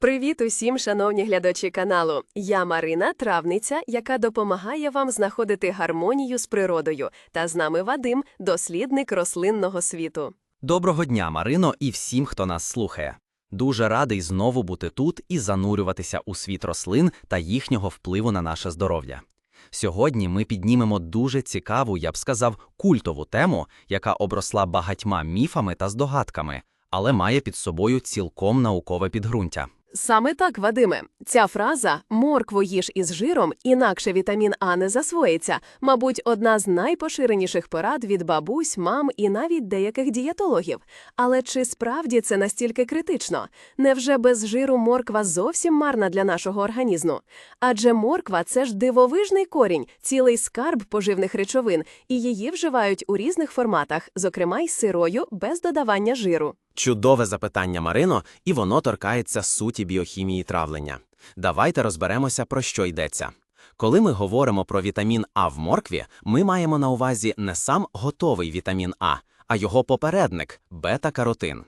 Привіт усім, шановні глядачі каналу. Я Марина, травниця, яка допомагає вам знаходити гармонію з природою. Та з нами Вадим, дослідник рослинного світу. Доброго дня, Марино, і всім, хто нас слухає. Дуже радий знову бути тут і занурюватися у світ рослин та їхнього впливу на наше здоров'я. Сьогодні ми піднімемо дуже цікаву, я б сказав, культову тему, яка обросла багатьма міфами та здогадками, але має під собою цілком наукове підґрунтя. Саме так, Вадиме, ця фраза моркву їж із жиром, інакше вітамін А не засвоїться, мабуть, одна з найпоширеніших порад від бабусь, мам і навіть деяких дієтологів. Але чи справді це настільки критично? Невже без жиру морква зовсім марна для нашого організму? Адже морква це ж дивовижний корінь, цілий скарб поживних речовин, і її вживають у різних форматах, зокрема й сирою, без додавання жиру. Чудове запитання, Марино, і воно торкається суті біохімії травлення. Давайте розберемося, про що йдеться. Коли ми говоримо про вітамін А в моркві, ми маємо на увазі не сам готовий вітамін А, а його попередник бета-каротин.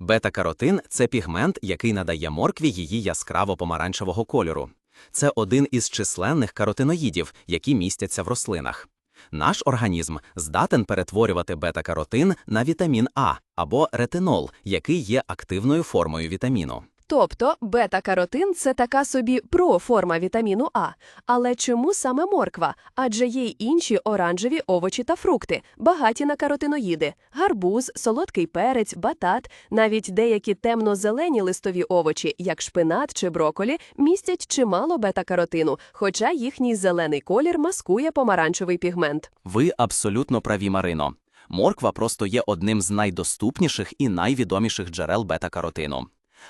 Бета-каротин це пігмент, який надає моркві її яскраво помаранчевого кольору. Це один із численних каротиноїдів, які містяться в рослинах. Наш організм здатен перетворювати бета-каротин на вітамін А або ретинол, який є активною формою вітаміну. Тобто бета-каротин це така собі проформа вітаміну А. Але чому саме морква? Адже є й інші оранжеві овочі та фрукти, багаті на каротиноїди, гарбуз, солодкий перець, батат, навіть деякі темно-зелені листові овочі, як шпинат чи броколі, містять чимало бета-каротину, хоча їхній зелений колір маскує помаранчевий пігмент. Ви абсолютно праві, Марино. Морква просто є одним з найдоступніших і найвідоміших джерел бета-каротину.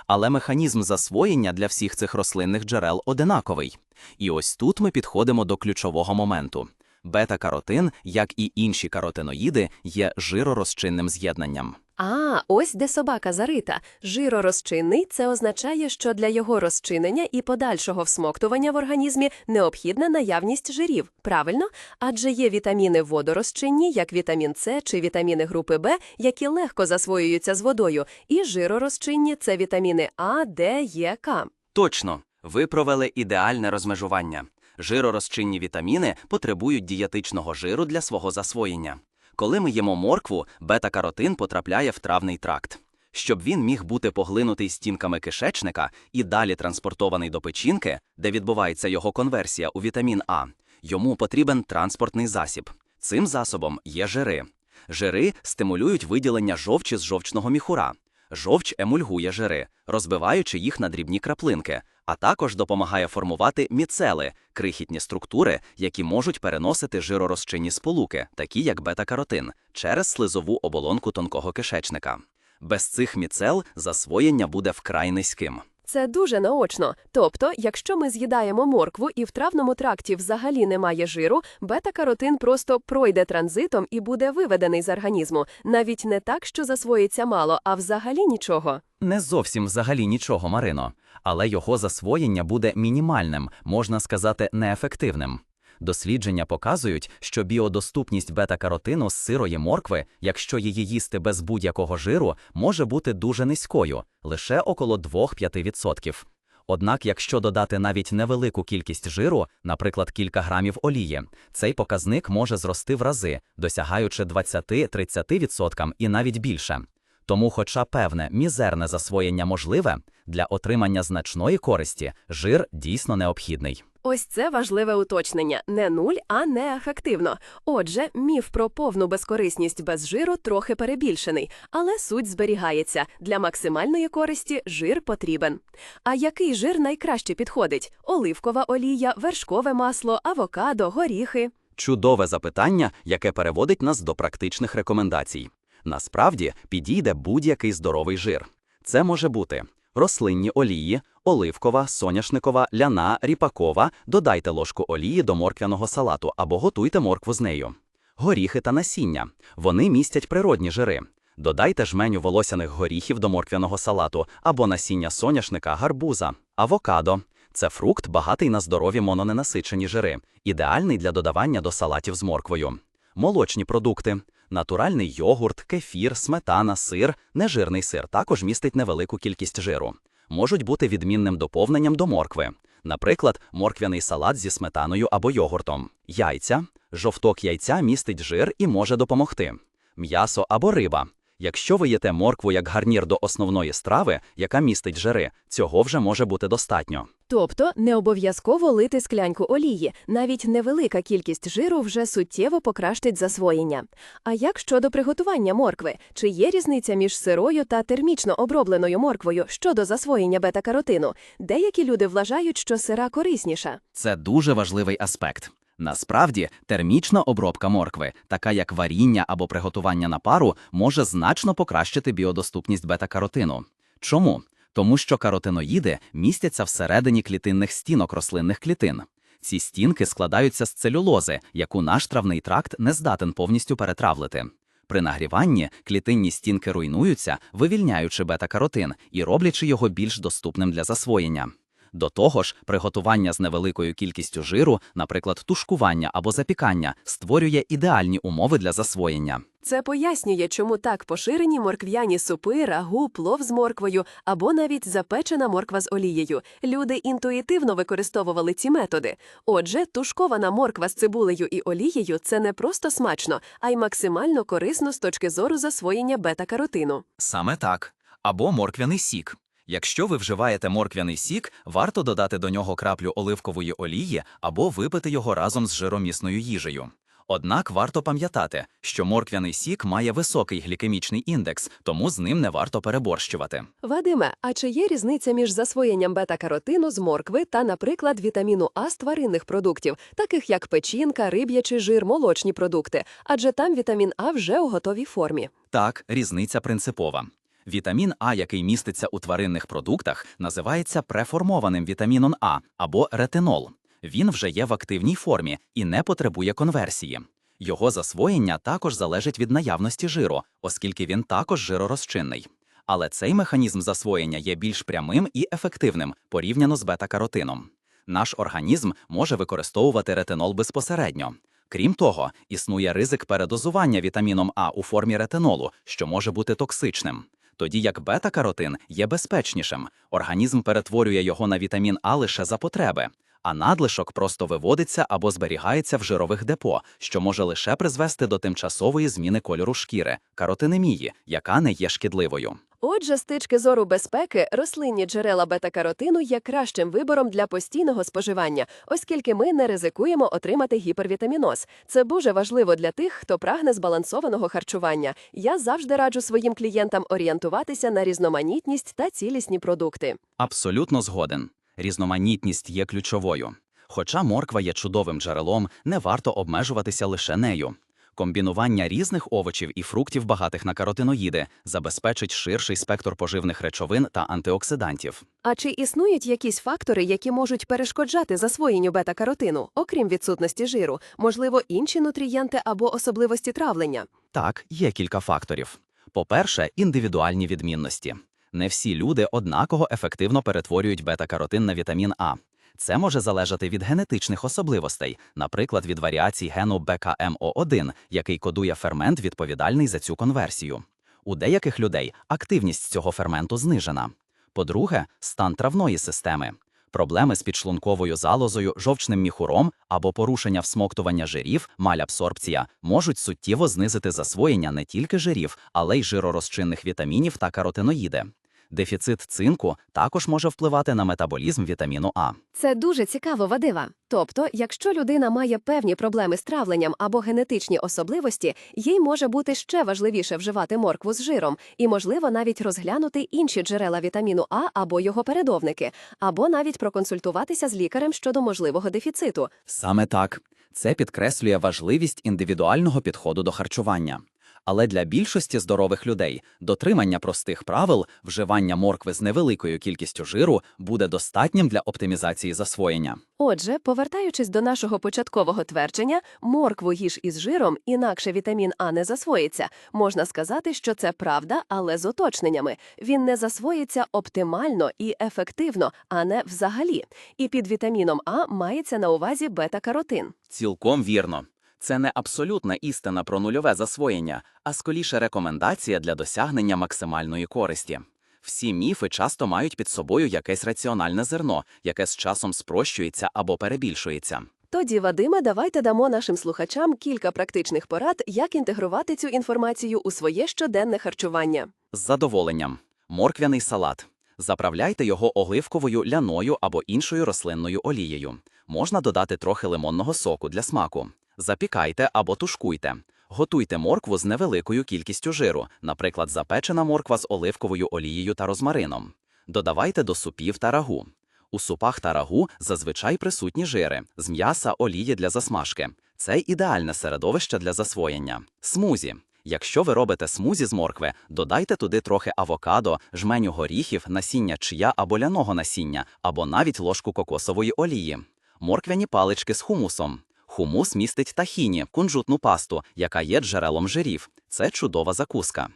Але механізм засвоєння для всіх цих рослинних джерел одинаковий. І ось тут ми підходимо до ключового моменту. Бета-каротин, як і інші каротиноїди, є жиророзчинним з'єднанням. А, ось де собака зарита. Жиророзчинний – це означає, що для його розчинення і подальшого всмоктування в організмі необхідна наявність жирів, правильно? Адже є вітаміни водорозчинні, як вітамін С чи вітаміни групи Б, які легко засвоюються з водою, і жиророзчинні – це вітаміни А, Д, Е, К. Точно, ви провели ідеальне розмежування. Жиророзчинні вітаміни потребують дієтичного жиру для свого засвоєння. Коли ми їмо моркву, бета-каротин потрапляє в травний тракт. Щоб він міг бути поглинутий стінками кишечника і далі транспортований до печінки, де відбувається його конверсія у вітамін А, йому потрібен транспортний засіб. Цим засобом є жири. Жири стимулюють виділення жовчі з жовчного міхура. Жовч емульгує жири, розбиваючи їх на дрібні краплинки, а також допомагає формувати міцели крихітні структури, які можуть переносити жиророзчинні сполуки, такі як бета-каротин, через слизову оболонку тонкого кишечника. Без цих міцел засвоєння буде вкрай низьким. Це дуже наочно. Тобто, якщо ми з'їдаємо моркву і в травному тракті взагалі немає жиру, бета-каротин просто пройде транзитом і буде виведений з організму. Навіть не так, що засвоїться мало, а взагалі нічого. Не зовсім взагалі нічого, Марино, але його засвоєння буде мінімальним, можна сказати, неефективним. Дослідження показують, що біодоступність бета-каротину з сирої моркви, якщо її їсти без будь-якого жиру, може бути дуже низькою, лише около 2-5%. Однак, якщо додати навіть невелику кількість жиру, наприклад, кілька грамів олії, цей показник може зрости в рази, досягаючи 20-30% і навіть більше. Тому, хоча певне мізерне засвоєння можливе, для отримання значної користі жир дійсно необхідний. Ось це важливе уточнення. Не нуль, а неефективно. Отже, міф про повну безкорисність без жиру трохи перебільшений, але суть зберігається. Для максимальної користі жир потрібен. А який жир найкраще підходить? Оливкова олія, вершкове масло, авокадо, горіхи. Чудове запитання, яке переводить нас до практичних рекомендацій. Насправді підійде будь-який здоровий жир. Це може бути рослинні олії, оливкова, соняшникова, ляна, ріпакова. Додайте ложку олії до морквяного салату або готуйте моркву з нею. Горіхи та насіння. Вони містять природні жири. Додайте жменю волосяних горіхів до морквяного салату або насіння соняшника, гарбуза, авокадо. Це фрукт, багатий на здорові мононенасичені жири, ідеальний для додавання до салатів з морквою. Молочні продукти. Натуральний йогурт, кефір, сметана, сир, нежирний сир також містить невелику кількість жиру. Можуть бути відмінним доповненням до моркви. Наприклад, морквяний салат зі сметаною або йогуртом. Яйця. Жовток яйця містить жир і може допомогти. М'ясо або риба. Якщо ви їте моркву як гарнір до основної страви, яка містить жири, цього вже може бути достатньо. Тобто не обов'язково лити склянку олії, навіть невелика кількість жиру вже суттєво покращить засвоєння. А як щодо приготування моркви? Чи є різниця між сирою та термічно обробленою морквою щодо засвоєння бета-каротину? Деякі люди вважають, що сира корисніша. Це дуже важливий аспект. Насправді, термічна обробка моркви, така як варіння або приготування на пару, може значно покращити біодоступність бета-каротину. Чому? Тому що каротиноїди містяться всередині клітинних стінок рослинних клітин. Ці стінки складаються з целюлози, яку наш травний тракт не здатен повністю перетравлити. При нагріванні клітинні стінки руйнуються, вивільняючи бета-каротин і роблячи його більш доступним для засвоєння. До того ж, приготування з невеликою кількістю жиру, наприклад, тушкування або запікання, створює ідеальні умови для засвоєння. Це пояснює, чому так поширені морквяні супи, рагу, плов з морквою або навіть запечена морква з олією. Люди інтуїтивно використовували ці методи. Отже, тушкована морква з цибулею і олією це не просто смачно, а й максимально корисно з точки зору засвоєння бета-каротину. Саме так. Або морквяний сік. Якщо ви вживаєте морквяний сік, варто додати до нього краплю оливкової олії або випити його разом з жиромісною їжею. Однак варто пам'ятати, що морквяний сік має високий глікемічний індекс, тому з ним не варто переборщувати. Вадиме, а чи є різниця між засвоєнням бета-каротину з моркви та, наприклад, вітаміну А з тваринних продуктів, таких як печінка, риб'ячий жир, молочні продукти, адже там вітамін А вже у готовій формі. Так, різниця принципова. Вітамін А, який міститься у тваринних продуктах, називається преформованим вітаміном А або ретинол. Він вже є в активній формі і не потребує конверсії. Його засвоєння також залежить від наявності жиру, оскільки він також жиророзчинний. Але цей механізм засвоєння є більш прямим і ефективним порівняно з бета-каротином. Наш організм може використовувати ретинол безпосередньо. Крім того, існує ризик передозування вітаміном А у формі ретинолу, що може бути токсичним. Тоді як бета-каротин є безпечнішим, організм перетворює його на вітамін А лише за потреби, а надлишок просто виводиться або зберігається в жирових депо, що може лише призвести до тимчасової зміни кольору шкіри, каротинемії, яка не є шкідливою. Отже, з точки зору безпеки, рослинні джерела бета-каротину є кращим вибором для постійного споживання, оскільки ми не ризикуємо отримати гіпервітаміноз. Це дуже важливо для тих, хто прагне збалансованого харчування. Я завжди раджу своїм клієнтам орієнтуватися на різноманітність та цілісні продукти. Абсолютно згоден. Різноманітність є ключовою. Хоча морква є чудовим джерелом, не варто обмежуватися лише нею. Комбінування різних овочів і фруктів, багатих на каротиноїди, забезпечить ширший спектр поживних речовин та антиоксидантів. А чи існують якісь фактори, які можуть перешкоджати засвоєнню бета-каротину, окрім відсутності жиру, можливо, інші нутрієнти або особливості травлення? Так, є кілька факторів. По-перше, індивідуальні відмінності. Не всі люди однаково ефективно перетворюють бета-каротин на вітамін А. Це може залежати від генетичних особливостей, наприклад, від варіацій гену БКМО1, який кодує фермент, відповідальний за цю конверсію. У деяких людей активність цього ферменту знижена. По-друге, стан травної системи. Проблеми з підшлунковою залозою, жовчним міхуром або порушення всмоктування жирів, малябсорбція можуть суттєво знизити засвоєння не тільки жирів, але й жиророзчинних вітамінів та каротиноїди. Дефіцит цинку також може впливати на метаболізм вітаміну А. Це дуже цікаво, Вадива. Тобто, якщо людина має певні проблеми з травленням або генетичні особливості, їй може бути ще важливіше вживати моркву з жиром і, можливо, навіть розглянути інші джерела вітаміну А або його передовники, або навіть проконсультуватися з лікарем щодо можливого дефіциту. Саме так. Це підкреслює важливість індивідуального підходу до харчування. Але для більшості здорових людей дотримання простих правил, вживання моркви з невеликою кількістю жиру буде достатнім для оптимізації засвоєння. Отже, повертаючись до нашого початкового твердження, моркву їж із жиром, інакше вітамін А не засвоїться. Можна сказати, що це правда, але з уточненнями. Він не засвоїться оптимально і ефективно, а не взагалі. І під вітаміном А мається на увазі бета-каротин. Цілком вірно. Це не абсолютна істина про нульове засвоєння, а скоріше рекомендація для досягнення максимальної користі. Всі міфи часто мають під собою якесь раціональне зерно, яке з часом спрощується або перебільшується. Тоді, Вадиме, давайте дамо нашим слухачам кілька практичних порад, як інтегрувати цю інформацію у своє щоденне харчування. З задоволенням. Морквяний салат. Заправляйте його оливковою, ляною або іншою рослинною олією. Можна додати трохи лимонного соку для смаку. Запікайте або тушкуйте. Готуйте моркву з невеликою кількістю жиру, наприклад, запечена морква з оливковою олією та розмарином. Додавайте до супів та рагу. У супах та рагу зазвичай присутні жири, з м'яса олії для засмажки. Це ідеальне середовище для засвоєння. Смузі. Якщо ви робите смузі з моркви, додайте туди трохи авокадо, жменю горіхів, насіння чия або ляного насіння, або навіть ложку кокосової олії. Морквяні палички з хумусом. Хумус містить тахіні, кунжутну пасту, яка є джерелом жирів. Це чудова закуска.